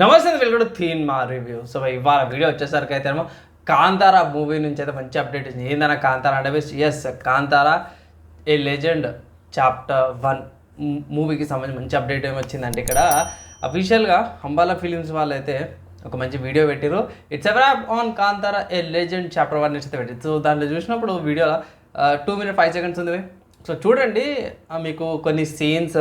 నమస్తే వెల్కమ్ థీన్ మా review. So ఇవాళ వీడియో వచ్చేసరికి అయితే ఏమో కాంతారా మూవీ నుంచి అయితే మంచి అప్డేట్ వచ్చింది. ఏందన్నా కాంతారా అంటే yes Kantara a legend chapter one మూవీకి సంబంధించి మంచి అప్డేట్ ఏమొచ్చిందండి ఇక్కడ అఫీషియల్గా అంబాలా ఫిలిమ్స్ వాళ్ళు అయితే ఒక మంచి వీడియో పెట్టారు it's ever on Kantara a legend chapter one నుంచి అయితే పెట్టారు సో దాంట్లో చూసినప్పుడు వీడియోలో టూ మినిట్ ఫైవ్ సెకండ్స్ ఉంది. సో చూడండి మీకు కొన్ని సీన్స్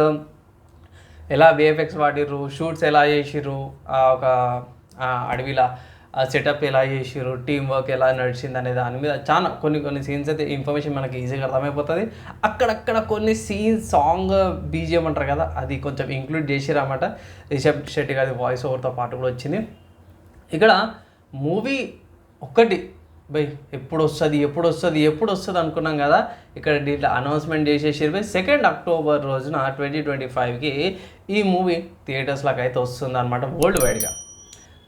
ఎలా విఎఫ్ఎక్స్ వాడిర్రు షూట్స్ ఎలా చేసిర్రు ఆ ఒక అడవిలో అడవిలా ఆ సెటప్ ఎలా చేసిర్రు టీం వర్క్ ఎలా నడిచింది అనే దాని మీద చాలా కొన్ని కొన్ని సీన్స్ అయితే ఇన్ఫర్మేషన్ మనకి ఈజీగా అర్థమైపోతుంది. అక్కడక్కడ కొన్ని సీన్స్ సాంగ్ బీజిఎం అంటారు కదా అది కొంచెం ఇంక్లూడ్ చేసిరన్నమాట రిషబ్ శెట్టి గారి వాయిస్ ఓవర్తో పాటు కూడా వచ్చింది. ఇక్కడ మూవీ ఒక్కటి బై ఎప్పుడు వస్తుంది ఎప్పుడు వస్తుంది ఎప్పుడు వస్తుంది అనుకున్నాం కదా? ఇక్కడ దీంట్లో అనౌన్స్మెంట్ చేసేసి బై సెకండ్ అక్టోబర్ రోజున ట్వంటీ ట్వంటీ ఫైవ్కి ఈ మూవీ థియేటర్స్లోకి అయితే వస్తుంది అనమాట వరల్డ్ వైడ్గా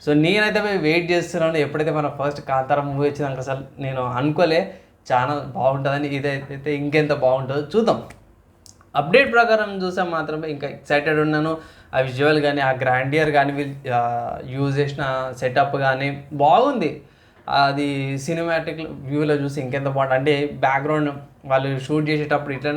సో నేనైతే పోయి వెయిట్ చేస్తున్నాను. ఎప్పుడైతే మన ఫస్ట్ కాంతార మూవీ వచ్చిందాక అసలు నేను అనుకోలే. చాలా బాగుంటుందని ఇదైతే ఇంకెంత బాగుంటుందో చూద్దాం. అప్డేట్ ప్రకారం చూసా మాత్రమే ఇంకా ఎక్సైటెడ్ ఉన్నాను. ఆ విజువల్ కానీ ఆ గ్రాండియర్ కానీ యూజ్ చేసిన సెటప్ కానీ బాగుంది. అది సినిమాటిక్ వ్యూలో చూసి ఇంకెంత బాగుంటుంది అంటే బ్యాక్గ్రౌండ్ వాళ్ళు షూట్ చేసేటప్పుడు ఇట్లా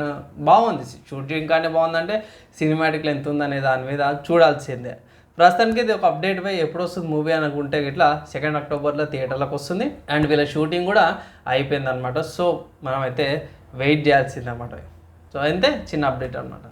బాగుంది. షూటింగ్ కానీ బాగుందంటే సినిమాటిక్లో ఎంత ఉందనే దాని మీద చూడాల్సిందే. ప్రస్తుతానికి ఇది ఒక అప్డేట్ పై ఎప్పుడు వస్తుంది మూవీ అనుకుంటే ఇట్లా సెకండ్ అక్టోబర్లో థియేటర్లకు వస్తుంది. అండ్ వీళ్ళ షూటింగ్ కూడా అయిపోయింది అనమాట సో మనమైతే వెయిట్ చేయాల్సిందన్నమాట. సో అంతే చిన్న అప్డేట్ అనమాట